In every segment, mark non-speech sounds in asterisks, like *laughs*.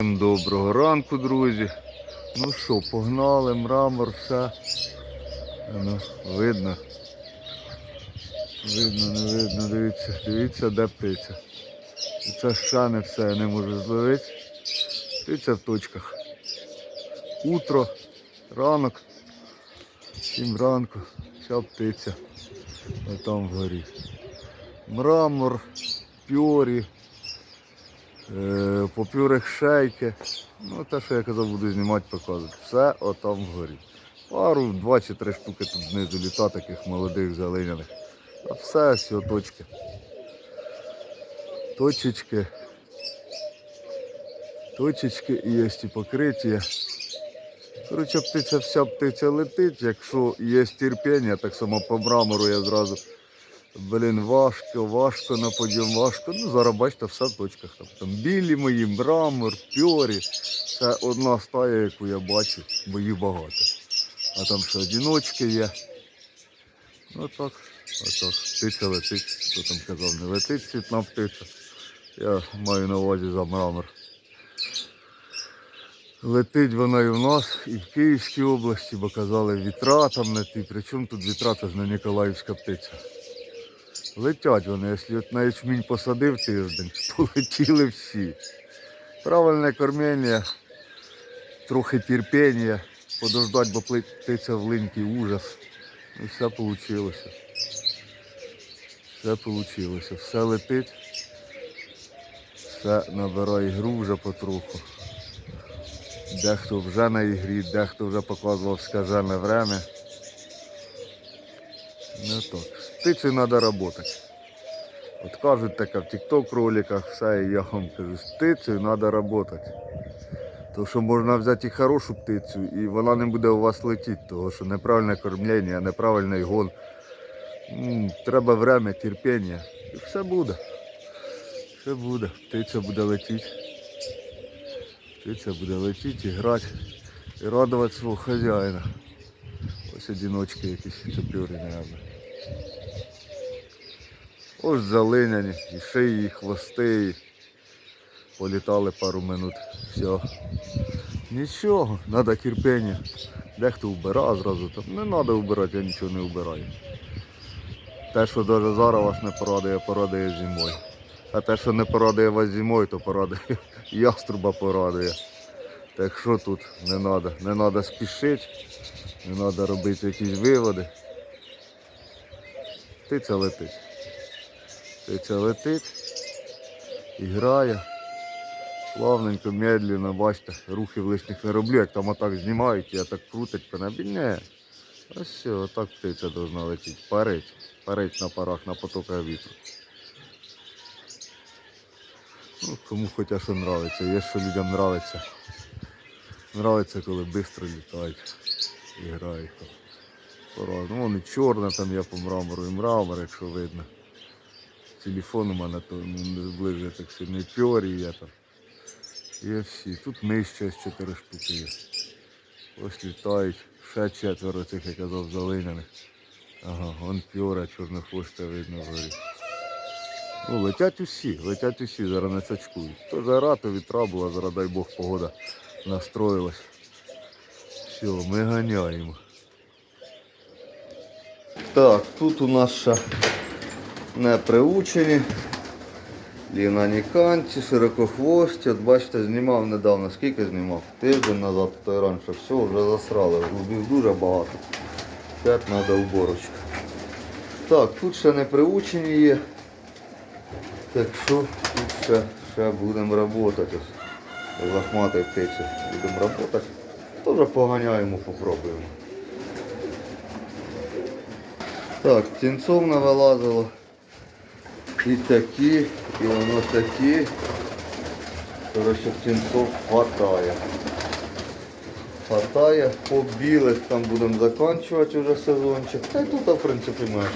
Всім Доброго ранку, друзі. Ну що, погнали, мрамор, все. Ну, видно. Видно, не видно, дивіться, дивіться, де птиця. І це ще не все, я не можу зловити. Птиця в точках. Утро, ранок, сім ранку, вся птиця. Там вгорі. Мрамор, пьорі, е, попюрих шейки. Ну, те, що я казав, буду знімати, показувати. Все отам вгорі. Пару, два чи три штуки тут знизу літа, таких молодих залиняних. А все цього точки. Точечки. Точечки і є і покриття. Коротше, птиця, вся птиця летить. Якщо є терпіння, так само по мрамору я зразу. Блін, важко, важко на подйом, важко. Ну, зараз бачите, все в точках. Там, там білі мої, мрамор, пьорі. Це одна стая, яку я бачу, бо їх багато. А там ще одіночки є. Ну так, отак. Птиця летить, хто там казав, не летить світна птиця. Я маю на увазі за мрамор. Летить вона і в нас, і в Київській області, бо казали вітра там не ті. Причому тут вітра, це ж не Ніколаївська птиця. Летять вони, якщо на ячмінь посадив тиждень, *laughs* полетіли всі. Правильне кормлення, трохи терпіння, подождать, бо птиця в линький ужас. І все вийшло. Все вийшло. Все летить, все набирає гру вже потроху. Дехто вже на ігрі, дехто вже показував скажене время. Ну так, птицею треба працювати. От кажуть таке в тікток роликах, все, і я вам кажу, з птицею треба працювати. Тому що можна взяти і хорошу птицю, і вона не буде у вас летіти, тому що неправильне кормлення, неправильний гон. Треба время, терпіння. І все буде. Все буде. Птиця буде летіти. Птиця буде летіти і грати, і радувати свого хазяїна. Ось одиночки якісь чопюри, мабуть. Ось залиняні, і шиї, і хвости. Політали пару минут. Все. Нічого, треба терпіння. Дехто вбира зразу там. Не треба вбирати, я нічого не вбираю. Те, що навіть зараз вас не порадує, порадує зимою. А те, що не порадує вас зимою, то порадує *laughs* яструба порадує. Так що тут не треба? Не треба спішити, не треба робити якісь виводи. Птиця летить. Птиця летить і грає. Плавненько, медленно, бачите, рухів лишніх не роблю, як там отак знімають, я так крутить по небі. Ні. Ось все, отак птиця должна летіти. Парить. Парить на парах, на потоках вітру. Ну, кому хоча що нравиться. Є що людям нравиться. Нравиться, коли швидко літають і грають. Ну, вони чорне там я по мрамору і мрамор, якщо видно. Телефон у мене то ну, зближує так сильно. І пьорі є там. Є всі. Тут нижче з чотири штуки є. Ось літають. Ще четверо цих, я казав, залиняних. Ага, вон пьора, чорнохвоста видно вгорі. Ну, летять усі, летять усі, зараз не сачкують. То жара, то вітра була, зараз дай Бог погода настроїлась. Все, ми ганяємо. Так, тут у нас ще не приучені. Лінаніканці, широкохвості. От бачите, знімав недавно. Скільки знімав? Тиждень назад, то й раніше. Все, вже засрали. Глубів дуже багато. П'ять треба уборочка. Так, тут ще не приучені є. Так що тут ще, ще будемо працювати. Лохматий птиці будемо працювати. Теж поганяємо, попробуємо. Так, тінцов навилазило. І такі, і воно такі. Коротше, птенцов хватає. Хватає. По білих там будемо закінчувати вже сезончик. Та й тут, в принципі, можеш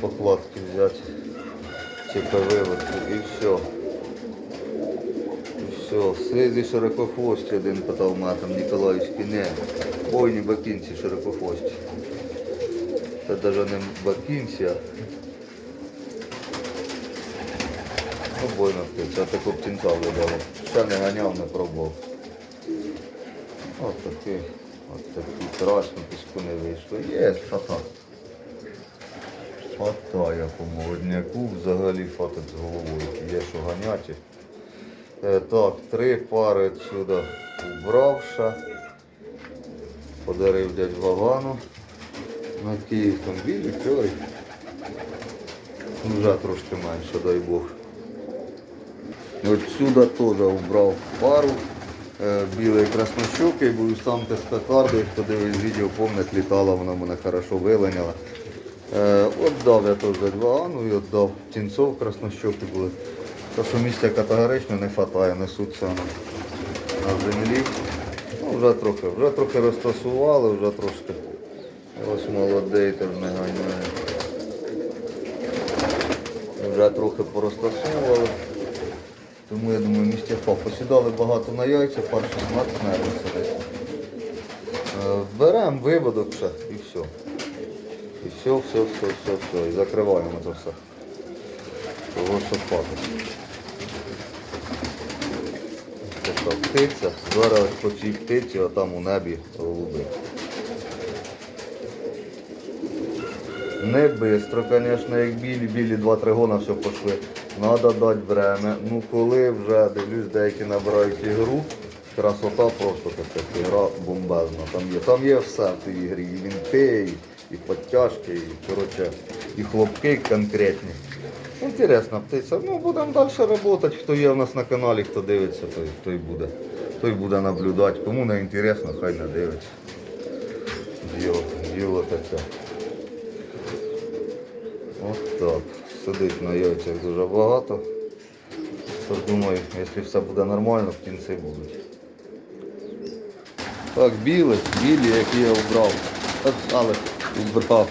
покладки взяти. Чи виводку і все. І все. Слизі широкохвості один питав мене там Ніколаївський не. Бойні бакінці широкохвості. Це навіть не бакінці, а обойна птиця, а таку птінця видала. ще не ганяв, не пробував. Ось такий, ось такий страшно, піску не вийшло. Є фата. Фата я по молодняку, взагалі фата з головою. Є що ганяти. Е, так, три пари відсюди убрав ще. Подарив дядь Вагану. На Київ там білі, чорі. Вже трошки менше, дай Бог. Отсюда теж убрав пару. Е, Білий краснощокий, бо сам тестакарди, хто дивив відео, пам'ять, літала, вона мене хорошо вилиняла. Е, Отдав я теж два, ну і отдав тінцов краснощоки були. То, що місця категорично не вистачає, несуться на, землі. Ну, вже трохи, вже трохи розтасували, вже трошки. Ось молодий теж не ганяє. Вже трохи порозтасовували. Тому я думаю, впав. Посідали багато на яйця, пар 16 нервів сидить. Е, Беремо виводок ще і все. І все, все, все, все, все. І закриваємо це все. Того, що хватить. Така птиця. Зараз по цій птиці, а там у небі голуби. Не бистро, звісно, як білі, білі 2-3 гона все пішли. Надо дати время. Ну коли вже дивлюсь, деякі набирають ігру, красота просто така ігра бомбезна. Там є, там є все в тій ігрі. І вінти, і, подтяжки, і, коротше, і хлопки конкретні. Інтересна птиця. Ну, будемо далі працювати. Хто є у нас на каналі, хто дивиться, той, той буде. Той буде наблюдати. Кому не інтересно, хай не дивиться. Діло, діло таке. От так. Сидить на яйцях дуже багато. Тож думаю, якщо все буде нормально, в кінці будуть. Так, білі, білі, які я обрав. Але убрав.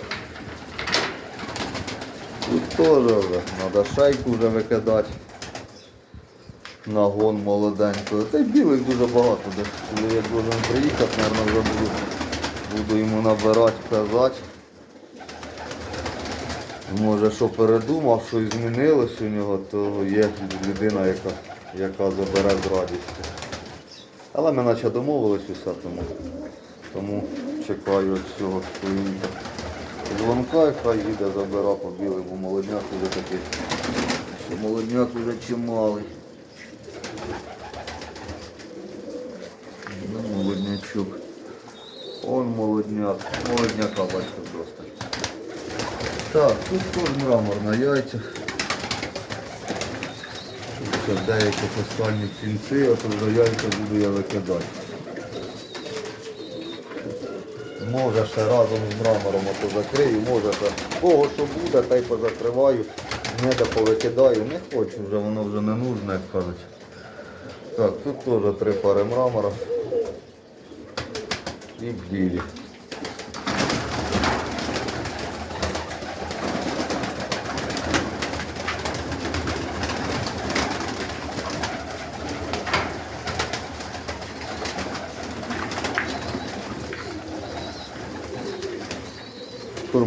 Тут теж вже треба шайку вже викидати. Нагон молоденького. Та й білих дуже багато. Коли я должен приїхати, мабуть, буду йому набирати, казати. Може, що передумав, що і змінилось у нього, то є людина, яка, яка забере з радістю. Але ми наче домовились усе, тому, тому чекаю від цього чоловіка. Дзвонка, хай їде забира по білий, бо молодняк вже такий. Що молодняк вже чималий. Ну, молоднячок. Он молодняк. Молодняка бачите просто. Так, тут теж мрамор на яйцях. Тут деякі останні кінці, а то вже яйця буду я викидати. Може ще разом з мрамором ото закрию, може ще кого що буде, та й позакриваю, не де повикидаю, не хочу, вже воно вже не нужне, як кажуть. Так, тут теж три пари мрамора і білі.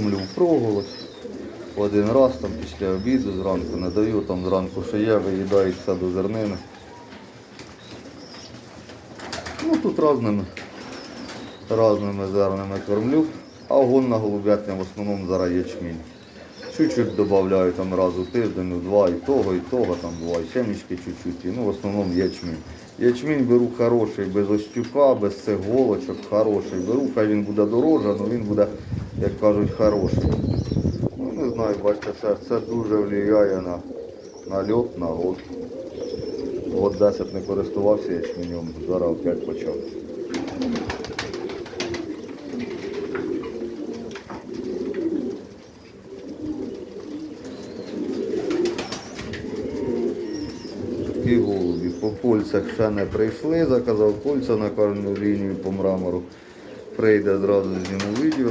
Кормлю впроголос. Один раз там після обіду зранку не даю, там зранку ще є, виїдають все до зернини. Ну тут разними, разними зернами кормлю, а огонь на голубятня в основному зараз ячмінь. Чуть-чуть додаю там раз у тиждень, у два, і того, і того, там буває семечки чуть-чуть, і, ну в основному ячмінь. Ячмінь беру хороший, без остюка, без цих голочок, хороший беру, хай він буде дороже, але він буде, як кажуть, хороший. Ну не знаю, бачите, це, це дуже впливає на, на льот, на год. Год 10 не користувався ячменем, зараз опять почав. Такі голубі. По польцях ще не прийшли, заказав польця на кожну лінію по мрамору. Прийде зразу зніму відео.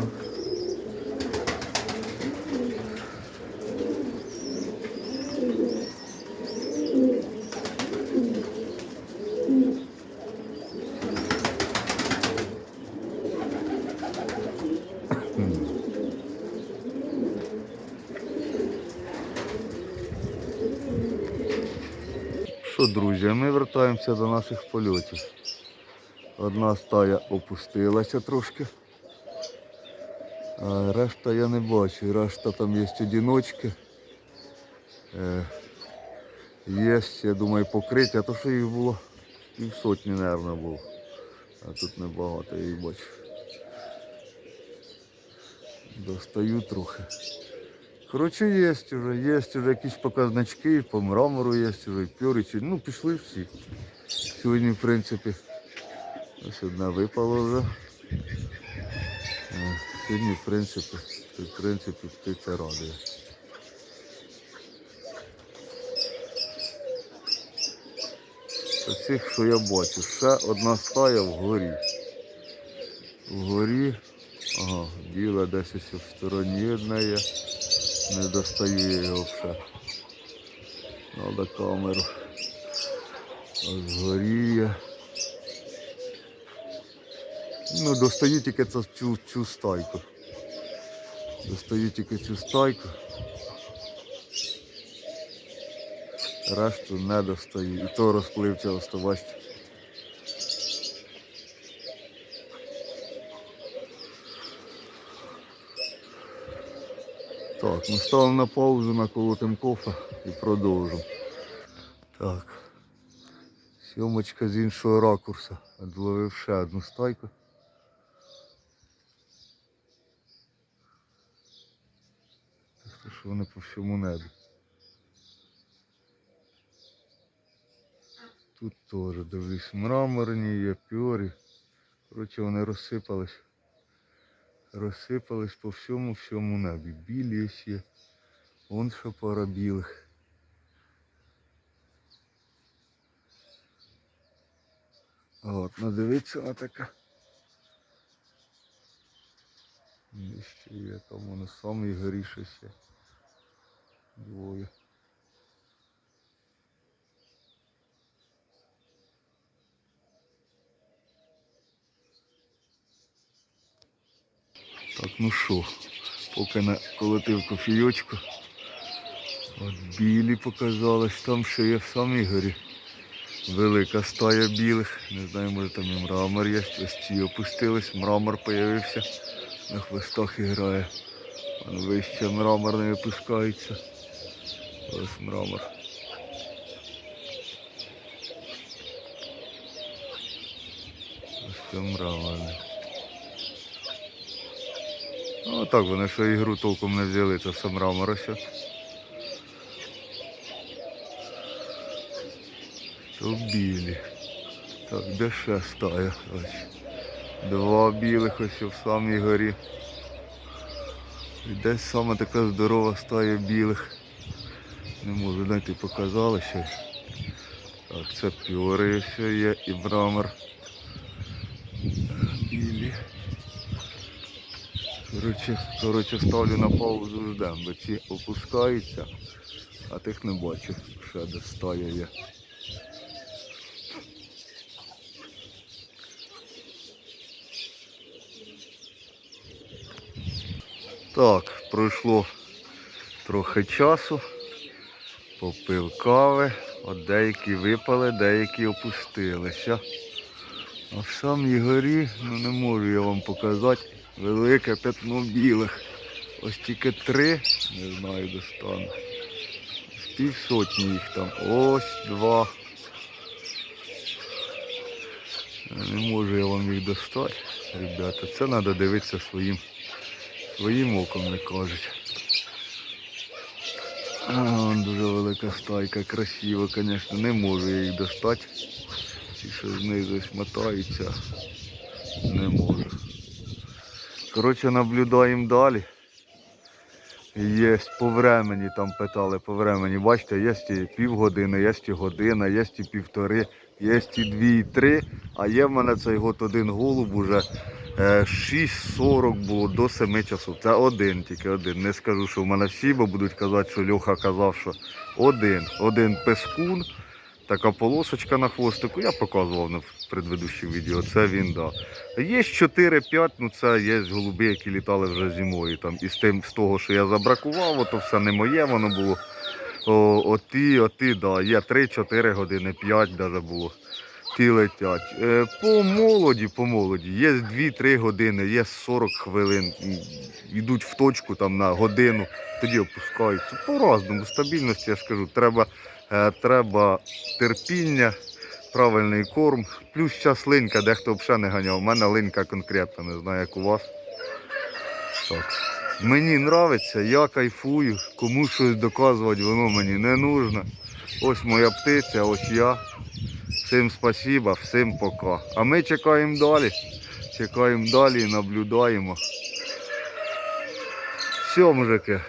Що, друзі, ми вертаємося до наших польотів. Одна стая опустилася трошки. А решта я не бачу. Решта там є одиночки. Е, є, я думаю, покриття, то що їх було півсотні, мабуть, було. А тут небагато, я їх бачу. Достаю трохи. Коротше, є вже, є вже якісь показнички, по мрамору є вже, і пьоричі. Ну, пішли всі. Сьогодні, в принципі, ось одна випала вже. Е, Сьогодні, в принципі, в принципі, птиця радує. З цих, що я бачу, ще одна стая вгорі. Вгорі, ага, біла десь ось в стороні одна є. Не достаю я його вже. Надо камеру. Ось згорі є. Ну, достаю тільки цю, цю, стайку. Достаю тільки цю стайку. Решту не достаю. І то розплився оставасть. Так, ми ставимо на паузу, наколотим кофе і продовжимо. Так. Сьомочка з іншого ракурсу. Відловив ще одну стайку. Що вони по всьому небі. Тут теж дивлюсь мраморні, є пьорі. Коротше, вони розсипались. Розсипались по всьому всьому небі. Білі є. Вон ще пара білих. От, ну дивіться, вона така. Ще є там воно самий горіше ще. Двоє. Так, ну що, поки наколотив кофійочку. От білі показались, там ще є в самій горі. Велика стая білих. Не знаю, може там і мрамор є. Ось ці опустились, мрамор появився. На хвостах і грає. Вон вище мрамор не випускається. Ось мрамор. Ось це мраморний. Ну так вони що ігру толком не взяли, це все мрамор ось. То білі. Так, де ще стая? Ось. Два білих ось в самій горі. І десь саме така здорова стая білих. Не можу знайти, показали ще. Так, це піори ще є і мрамор. Білі. Коротше, коротше, ставлю на паузу ждем, бо ці опускаються, а тих не бачу. Ще де стая є. Так, пройшло трохи часу, попив кави, от деякі випали, деякі опустилися. А в самій горі, ну не можу я вам показати, велике пятно білих. Ось тільки три, не знаю достану. З півсотні їх там. Ось два. Не можу я вам їх достати, ребята. Це треба дивитися своїм своїм оком не кажуть. А, дуже велика стайка, красиво, звісно, не можу я їх достати. Ті, що знизу мотаються, не можу. Коротше, наблюдаємо далі. Є по времені, там питали по времені. Бачите, є і півгодини, є і година, є і півтори, є і дві, і три. А є в мене цей год один голуб уже е, 6.40 було до 7 часов. Це один, тільки один. Не скажу, що в мене всі, бо будуть казати, що Льоха казав, що один. Один пескун, така полосочка на хвостику. Я показував на предведущому відео. Це він, да. Є 4-5, ну це є голуби, які літали вже зимою. Там. І з тим, з того, що я забракував, то все не моє, воно було О, оті, оті, да, є 3-4 години, 5 навіть було. Ті летять. Е, по молоді, по молоді, є 2-3 години, є 40 хвилин. Йдуть в точку там на годину, тоді опускаються. По-разному, стабільності, я скажу, треба, треба терпіння, правильний корм, плюс час линька, дехто взагалі не ганяв. У мене линька конкретна, не знаю, як у вас. Так. Мені нравиться, я кайфую, кому щось доказувати, воно мені не нужно. Ось моя птиця, ось я. Всім спасіба, всім пока. А ми чекаємо далі. Чекаємо далі і наблюдаємо. Все, мужики,